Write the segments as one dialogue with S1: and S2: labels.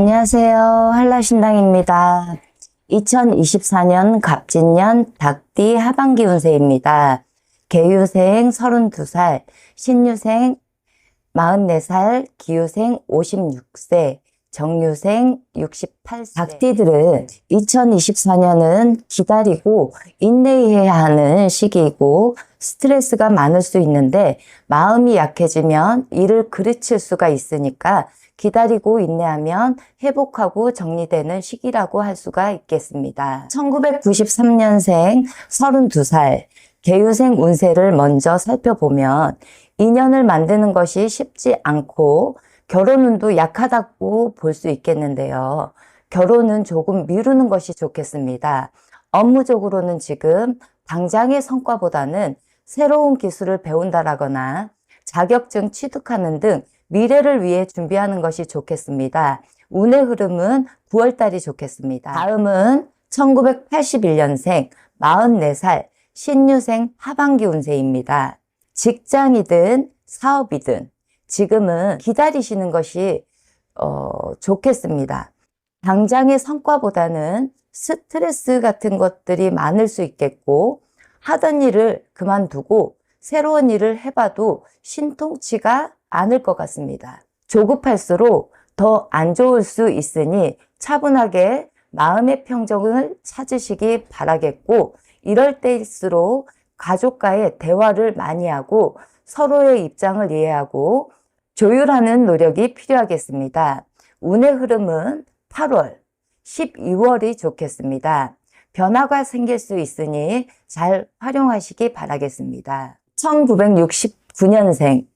S1: 안녕하세요. 한라신당입니다. 2024년 갑진년 닭띠 하반기 운세입니다. 개유생 32살, 신유생 44살, 기유생 56세, 정유생 68세. 닭띠들은 2024년은 기다리고 인내해야 하는 시기이고 스트레스가 많을 수 있는데 마음이 약해지면 일을 그르칠 수가 있으니까 기다리고 인내하면 회복하고 정리되는 시기라고 할 수가 있겠습니다. 1993년생 32살 개유생 운세를 먼저 살펴보면 인연을 만드는 것이 쉽지 않고 결혼운도 약하다고 볼 수 있겠는데요. 결혼은 조금 미루는 것이 좋겠습니다. 업무적으로는 지금 당장의 성과보다는 새로운 기술을 배운다라거나 자격증 취득하는 등 미래를 위해 준비하는 것이 좋겠습니다. 운의 흐름은 9월달이 좋겠습니다. 다음은 1981년생 44살 신유생 하반기 운세입니다. 직장이든 사업이든 지금은 기다리시는 것이 어, 좋겠습니다. 당장의 성과보다는 스트레스 같은 것들이 많을 수 있겠고 하던 일을 그만두고 새로운 일을 해봐도 신통치가 않을 것 같습니다. 조급할수록 더 안 좋을 수 있으니 차분하게 마음의 평정을 찾으시기 바라겠고 이럴 때일수록 가족과의 대화를 많이 하고 서로의 입장을 이해하고 조율하는 노력이 필요하겠습니다. 운의 흐름은 8월, 12월이 좋겠습니다. 변화가 생길 수 있으니 잘 활용하시기 바라겠습니다. 1969년생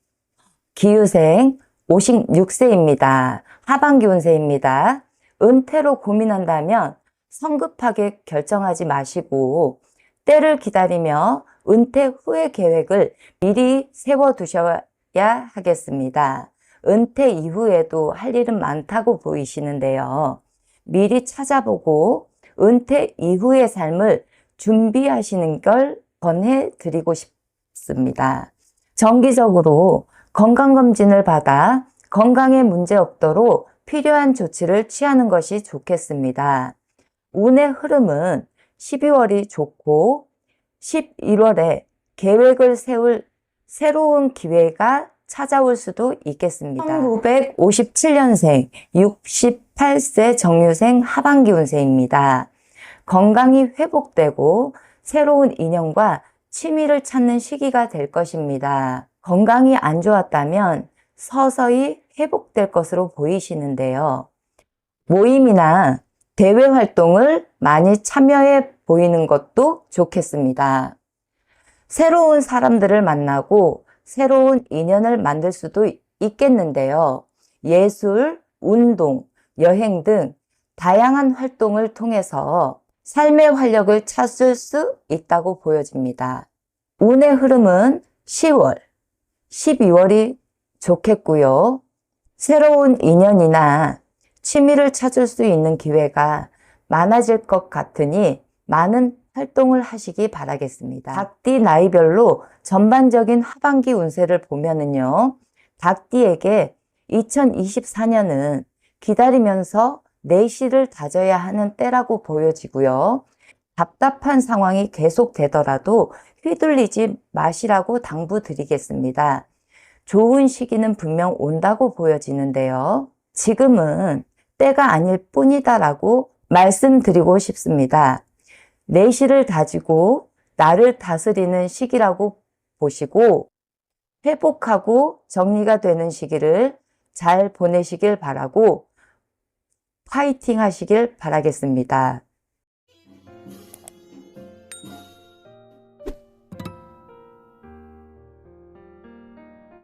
S1: 기유생 56세입니다. 하반기 운세입니다. 은퇴로 고민한다면 성급하게 결정하지 마시고 때를 기다리며 은퇴 후의 계획을 미리 세워두셔야 하겠습니다. 은퇴 이후에도 할 일은 많다고 보이시는데요. 미리 찾아보고 은퇴 이후의 삶을 준비하시는 걸 권해드리고 싶 습니다. 정기적으로 건강검진을 받아 건강에 문제 없도록 필요한 조치를 취하는 것이 좋겠습니다. 운의 흐름은 12월이 좋고 11월에 계획을 세울 새로운 기회가 찾아올 수도 있겠습니다. 1957년생 68세 정유생 하반기 운세입니다. 건강이 회복되고 새로운 인연과 취미를 찾는 시기가 될 것입니다. 건강이 안 좋았다면 서서히 회복될 것으로 보이시는데요. 모임이나 대외 활동을 많이 참여해 보이는 것도 좋겠습니다. 새로운 사람들을 만나고 새로운 인연을 만들 수도 있겠는데요. 예술, 운동, 여행 등 다양한 활동을 통해서 삶의 활력을 찾을 수 있다고 보여집니다. 운의 흐름은 10월, 12월이 좋겠고요. 새로운 인연이나 취미를 찾을 수 있는 기회가 많아질 것 같으니 많은 활동을 하시기 바라겠습니다. 닭띠 나이별로 전반적인 하반기 운세를 보면은요. 닭띠에게 2024년은 기다리면서 내실을 다져야 하는 때라고 보여지고요. 답답한 상황이 계속되더라도 휘둘리지 마시라고 당부드리겠습니다. 좋은 시기는 분명 온다고 보여지는데요. 지금은 때가 아닐 뿐이다 라고 말씀드리고 싶습니다. 내실을 다지고 나를 다스리는 시기라고 보시고 회복하고 정리가 되는 시기를 잘 보내시길 바라고 파이팅 하시길 바라겠습니다.